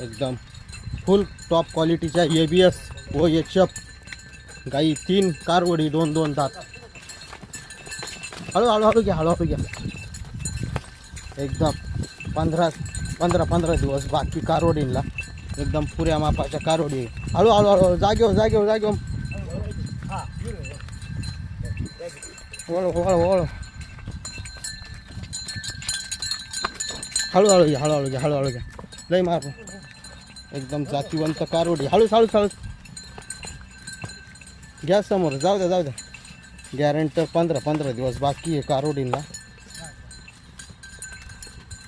एकदम full top क्वालिटीच्या A B S व एच एफ गाई तीन कारवडी दोन दोन दात. हळू हळू हळू घ्या हळूहळू घ्या. एकदम पंधरा पंधरा पंधरा दिवस बाकी कारवडींना एकदम पुऱ्या मापाच्या कारवडी हळू हळू हळू जागेवर हो, जागेवर हो, जागेवर हो. वळ वळ हळू हळूहळू घ्या हळूहळू घ्या हळूहळू घ्या. लय मार. एकदम जातीवंत कारवडी हळूच हळूच हळूच. घ्या समोर. जाऊ द्या जाऊ द्या. गॅरंटर पंधरा पंधरा दिवस बाकी आहे कारवडींना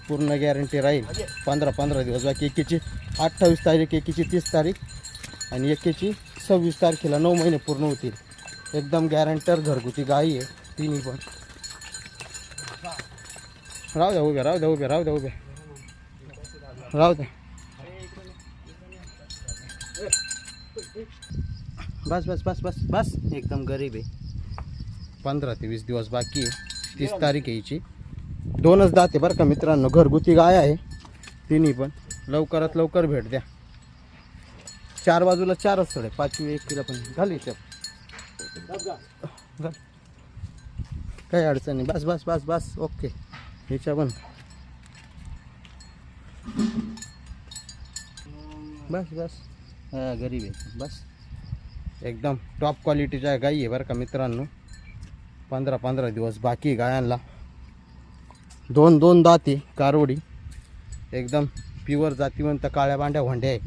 पूर्ण गॅरंटी राहील. पंधरा पंधरा दिवस बाकी एकीची अठ्ठावीस तारीख एकीची तीस तारीख आणि एकीची सव्वीस तारखेला नऊ महिने पूर्ण होतील. एकदम गॅरंटर घरगुती गाई आहे. तिन्ही पण. राहू द्या उभ्या राहू द्या उभ्या राहू द्या उभ्या. राहू द्या बस बस बस बस बस. एकदम गरीब आहे. पंधरा ते वीस दिवस बाकी आहे. तीस तारीख यायची दोनच दाते बरं का मित्रांनो. घरगुती गाय आहे. तिन्ही पण. लवकरात लवकर भेट द्या. चार बाजूला चारच थोडे. पाचवी एक किलो पण. घाल तर काही अडचण नाही. बस बस बस बस. ओके. ह्याच्या पण. बस बस. हा गरीब आहे. बस. एकदम टॉप क्वालिटीच्या गाई आहे बरं का मित्रांनो. पंधरा पंधरा दिवस बाकी गायांना दोन दोन दाती कारवडी एकदम प्युअर जातीवंत काळ्या बांड्या भांड्या आहे.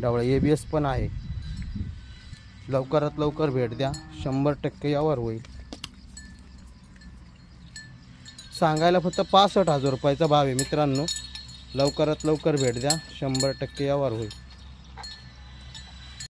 डवळ ए बी एस पण आहे. लवकरात लवकर भेट द्या. शंभर टक्के यावर होईल. सांगायला फक्त पासष्ट हजार रुपयाचा भाव आहे मित्रांनो. लवकरात लवकर भेट द्या. शंभर टक्के यावर होईल.